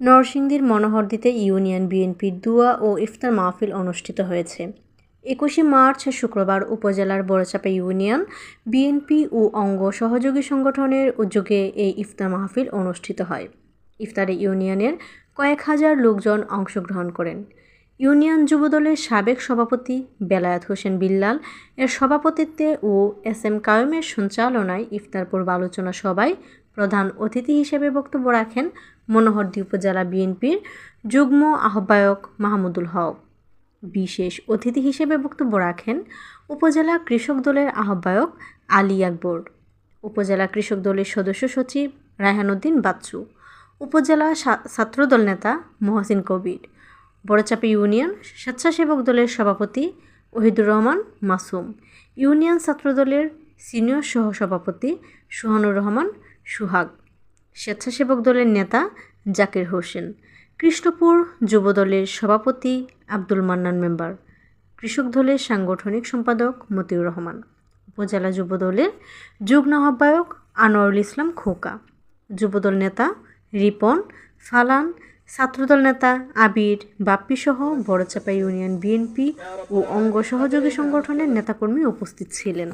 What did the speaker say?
নরসিংদীর মনোহরদীতে ইউনিয়ন বিএনপির দুয়া ও ইফতার মাহফিল অনুষ্ঠিত হয়েছে। একুশে মার্চ, শুক্রবার উপজেলার বড়চাপা ইউনিয়ন, বিএনপি ও অঙ্গ সহযোগী সংগঠনের উদ্যোগে এই ইফতার মাহফিল অনুষ্ঠিত হয়। ইফতারে ইউনিয়নের কয়েক হাজার লোকজন অংশগ্রহণ করেন। ইউনিয়ন যুবদলের সাবেক সভাপতি বেলায়েত হোসেন বিল্লাল, এর সভাপতিত্বে ও এস এম কায়ুমের সঞ্চালনায় ইফতার পূর্ব আলোচনা সভায় প্রধান অতিথি হিসেবে বক্তব্য রাখেন মনোহরদী উপজেলা বিএনপির যুগ্ম আহ্বায়ক মাহমুদুল হক। বিশেষ অতিথি হিসেবে বক্তব্য রাখেন উপজেলা কৃষক দলের আহ্বায়ক আলী আকবর, উপজেলা কৃষক দলের সদস্য সচিব রায়হানুদ্দিন বাচ্চু, উপজেলা ছাত্রদল নেতা মহসিন কবির বড়চাপি ইউনিয়ন স্বেচ্ছাসেবক দলের সভাপতি ওহিদুর রহমান মাসুম, ইউনিয়ন ছাত্রদলের সিনিয়র সহসভাপতি সুহানুর রহমান সুহাগ, স্বেচ্ছাসেবক দলের নেতা জাকির হোসেন, কৃষ্ণপুর যুবদলের সভাপতি আব্দুল মান্নান মেম্বার, কৃষক দলের সাংগঠনিক সম্পাদক মতিউর রহমান, উপজেলা যুবদলের যুগ্ম আহ্বায়ক আনোয়ারুল ইসলাম খোকা যুবদল নেতা রিপন ফালান ছাত্রদল নেতা আবির বাপ্পিসহ বড়চাপা ইউনিয়ন বিএনপি ও অঙ্গ সহযোগী সংগঠনের নেতাকর্মী উপস্থিত ছিলেন।